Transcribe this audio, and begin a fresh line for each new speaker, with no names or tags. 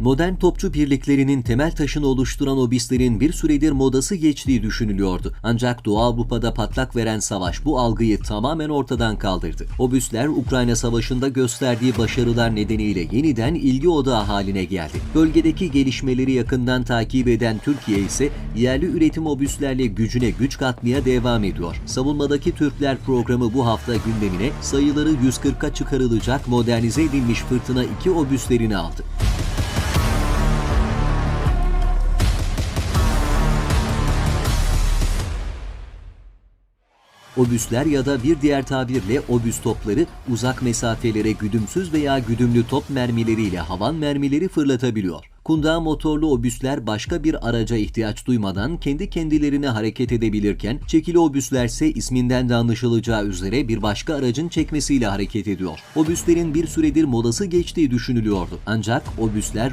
Modern topçu birliklerinin temel taşını oluşturan obislerin bir süredir modası geçtiği düşünülüyordu. Ancak Doğu Avrupa'da patlak veren savaş bu algıyı tamamen ortadan kaldırdı. Obüsler Ukrayna Savaşı'nda gösterdiği başarılar nedeniyle yeniden ilgi odağı haline geldi. Bölgedeki gelişmeleri yakından takip eden Türkiye ise yerli üretim obüslerle gücüne güç katmaya devam ediyor. Savunmadaki Türkler programı bu hafta gündemine sayıları 140'a çıkarılacak modernize edilmiş Fırtına 2 obüslerini aldı. Obüsler ya da bir diğer tabirle obüs topları uzak mesafelere güdümsüz veya güdümlü top mermileriyle havan mermileri fırlatabiliyor. Kundağ motorlu obüsler başka bir araca ihtiyaç duymadan kendi kendilerine hareket edebilirken çekili obüsler ise isminden de anlaşılacağı üzere bir başka aracın çekmesiyle hareket ediyor. Obüslerin bir süredir modası geçtiği düşünülüyordu. Ancak obüsler